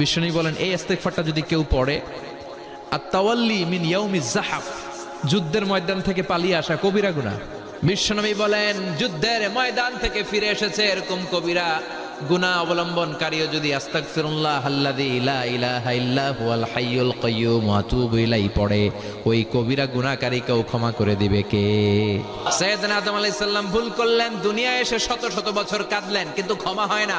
বিশ্বনী বলেন, এই ইস্তেগফারটা যদি কেউ পড়ে আর তাওয়াল্লি মিন ইয়াউমি জাহাফ যুদ্ধের ময়দান থেকে পালিয়ে আসা কবিরা গুনাহ। বিশ্বনবী বলেন, যুদ্ধের ময়দান থেকে ফিরে এসেছে এরকম কবিরা গুনাহ অবলম্বনকারীও যদি আস্তাগফিরুল্লাহ আল্লাযী লা ইলাহা ইল্লা হুয়াল হাইয়ুল কাইয়্যুম ওয়া আতুবু ইলাইহি পড়ে, ওই কবিরা গুনাহকারীকেও ক্ষমা করে দিবে কে? সৈয়দনা আদম আলাইহিস সালাম ভুল করলেন, দুনিয়ায় এসে শত শত বছর কাঁদলেন, কিন্তু ক্ষমা হয় না।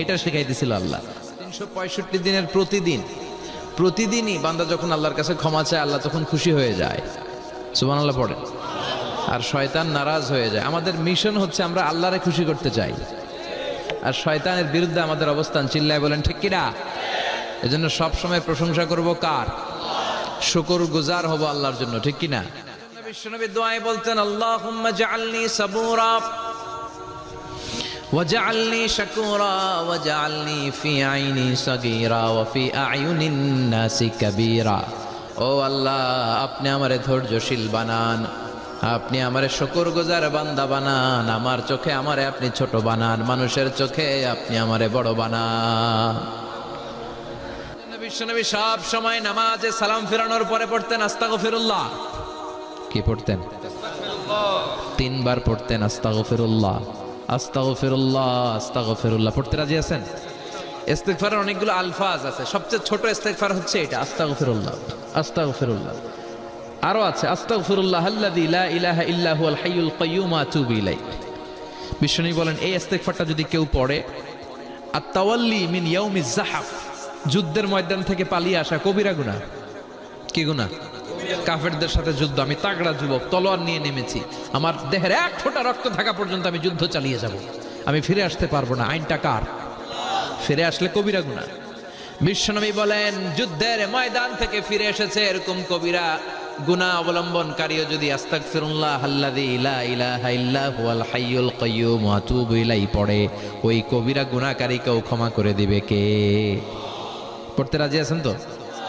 এটা শেখাই দিছিল আল্লাহ। তিনশো পঁয়ষট্টি দিনের প্রতিদিন, প্রতিদিনই বান্দা যখন আল্লাহর কাছে ক্ষমা চায়, আল্লাহ তখন খুশি হয়ে যায়। সুবান আল্লাহ পড়ে আর শয়তান নারাজ হয়ে যায়। আমাদের মিশন হচ্ছে আমরা আল্লাহরে খুশি করতে চাই। আর শয়তানের বিরুদ্ধে আমাদের অবস্থান, চিল্লায় বলেন, ঠিক কিনা এজন্য সবসময় প্রশংসা করব কার? শুকর গুজার হব আল্লাহর জন্য, ঠিক কিনা বিশ্বনবী দোয়ায় বলতেন আল্লাহুম্মা জাআলনি সাবুরা وجعلني شكورا وجعلني في عيني صغيرا وفي أعين الناس كبيرا ও আল্লাহ আপনি আমারে ধৈর্যশীল বানান আপনি আমারে শুকর গুজার বান্দা বানান আমার চোখে আমারে আপনি ছোট বানান মানুষের চোখে আপনি আমারে বড় বানান বিশ্বনবী সব সময় নামাজে সালাম ফিরানোর পরে পড়তেন আস্তাগফিরুল্লাহ কি পড়তেন? তিনবার পড়তেন আস্তাগফিরুল্লাহ আস্তাগফিরুল্লাহ আস্তাগফিরুল্লাহ। পড়তে রাজি আছেন? ইস্তেগফারের অনেকগুলো আলফাজ আছে। সবচেয়ে ছোট ইস্তেগফার হচ্ছে এটা, আস্তাগফিরুল্লাহ আস্তাগফিরুল্লাহ। আরও আছে, আস্তাগফিরুল্লাহ আল্লাযী লা ইলাহা ইল্লা হুয়াল হাইয়ুল কাইয়্যুম, আতুবু ইলাইহি। বিশ্বনী বলেন, এই ইস্তেগফারটা যদি কেউ পড়ে আর তাওয়াল্লি মিন ইয়াউমি জাহাফ যুদ্ধের ময়দান থেকে পালিয়ে আসা কবিরা গুনাহ। কি গুনাহ? কাফেরদের সাথে যুদ্ধ, আমি তাগড়া যুবক, তলোয়ার নিয়ে নেমেছি। আমার দেহের এক ফোঁটা রক্ত থাকা পর্যন্ত আমি যুদ্ধ চালিয়ে যাব। আমি ফিরে আসতে পারব না। আইনটা কার? ফিরে আসলে কবিরা গুণা। বিশ্বনবী বলেন, যুদ্ধের ময়দান থেকে ফিরে এসেছে এরকম কবিরা। গুণা অবলম্বনকারীও যদি আস্তাগফিরুল্লাহ আল্লাযী লা ইলাহা ইল্লা হুয়াল হাইয়ুল পড়ে, ওই কবিরা গুনাহকারীকেও ক্ষমা করে দিবে কে? পড়তে রাজি আছেন তো?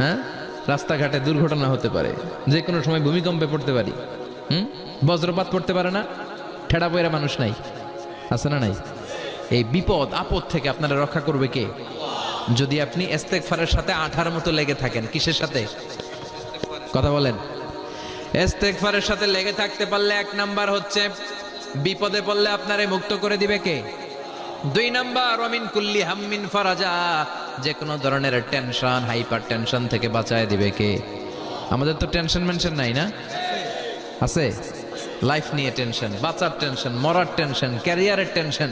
হ্যাঁ? রাস্তাঘাটে দুর্ঘটনা হতে পারে। যে কোনো সময় ভূমিকম্পে পড়তে পারি। হুম? বজ্রপাত পড়তে পারে না। ঠেড়া পয়রা মানুষ নাই। আছে না নাই? এই বিপদ, আপদ থেকে আপনারা রক্ষা করবে কে? যদি আপনি এস্তেকফারের সাথে আঠার মতো লেগে থাকেন, কিসের সাথে? কথা বলেন। এস্তেকফারের সাথে লেগে থাকতে পারলে এক নাম্বার হচ্ছে, বিপদে পড়লে আপনারে মুক্ত করে দিবে কে? দুই নাম্বার অমিন কুল্লি হাম্মিন ফারাজা। যে কোনো ধরনের টেনশন, হাইপার টেনশন থেকে বাঁচায় দিবে কে? আমাদের তো টেনশন মেনশন নাই না? আছে? লাইফ নিয়ে টেনশন, বাঁচার টেনশন, মরার টেনশন, ক্যারিয়ারের টেনশন।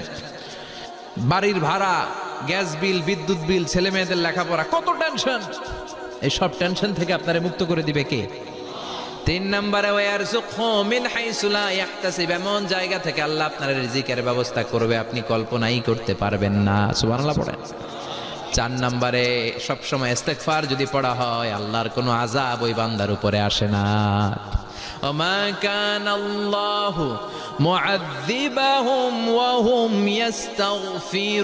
বাড়ির ভাড়া, গ্যাস বিল, বিদ্যুৎ বিল ছেলে মেয়েদের লেখাপড়া, কত টেনশন? এই সব টেনশন থেকে আপনারা মুক্ত করে দিবে কে? তিন নম্বরে মিন হাইসুলা ইয়াহতাসিব এমন জায়গা থেকে আল্লাহ আপনার রিজিকের ব্যবস্থা করবে আপনি কল্পনাই করতে পারবেন না সুবহানাল্লাহ পড়েন চার নম্বরে সবসময় ইস্তেগফার যদি পড়া হয় আল্লাহর কোনো আযাব ওই বান্দার উপরে আসে না وما كان الله معذبهم وهم يستغفرون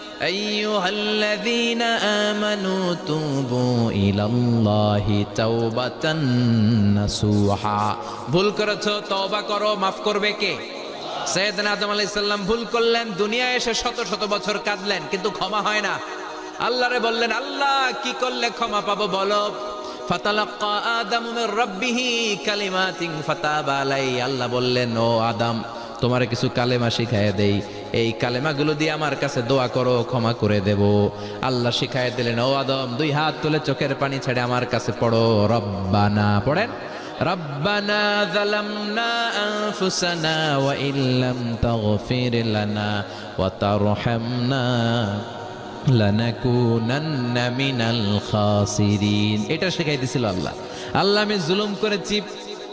আইয়ুহাল্লাযীনা আমানু তুবু ইলাল্লাহি তাওবাতান নাসুহা ভুল করেছ, তওবা করো, মাফ করবে কে? সৈয়দনা আদম আলাইহিস সালাম ভুল করলেন, দুনিয়ায় এসে শত শত বছর কাঁদলেন, কিন্তু ক্ষমা হয় না। আল্লাহরে বললেন, আল্লাহ, কি করলে ক্ষমা পাবো বলো? ফাতালাক্কা আদামু মির রাব্বিহি কালিমাতিন ফাতাবা আলাই আল্লাহ বললেন, ও আদম, তোমার কিছু কালেমা শিখায় দেই। এই কালেমাগুলো দিয়ে আমার কাছে দোয়া করো ক্ষমা করে দেব আল্লাহ শিখায় দিলেন ও আদম দুই হাত তুলে চোখের পানি ছেড়ে আমার কাছে পড়ো রব্বানা পড়েন ربنا ظلمنا أنفسنا وإن لم تغفر لنا وترحمنا লানাকুনান্ন মিনাল খাসিরিন এটা শেখাই দিছিল আল্লাহ আল্লাহ আমি জুলুম করেছি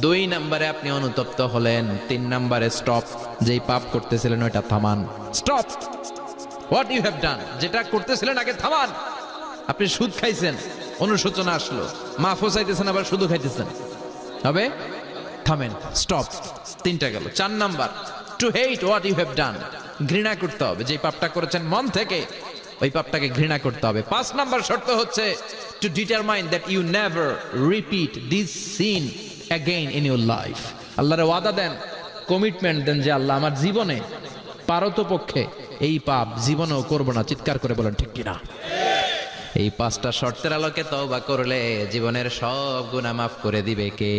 দুই নাম্বারে আপনি অনুতপ্ত হলেন, তিন নাম্বারে স্টপ যেই পাপ করতেছিলেন ওইটা থামান। Stop what you have done যেটা করতেছিলেন আগে থামান। আপনি সুদ খাইছেন, অনুশোচনা আসলো। মাফও চাইতেছেন, আবার শুধু খাইতেছেন। হবে? থামেন স্টপ তিনটা গেল। চার number to hate what you have done ঘৃণা করতে হবে। যে পাপটা করেছেন মন থেকে, ওই পাপটাকে ঘৃণা করতে হবে। পাঁচ নাম্বার শর্ত হচ্ছে to determine that you never repeat this sin again in your life আল্লাহরে ওয়াদা দেন কমিটমেন্ট দেন যে আল্লাহ আমার জীবনে, পারত পক্ষে এই পাপ জীবনেও করব না। চিৎকার করে বলেন, ঠিক কিনা? এই পাঁচটা শর্তের আলোকে তওবা করলে জীবনের সব গুনাহ মাফ করে দিবে কে?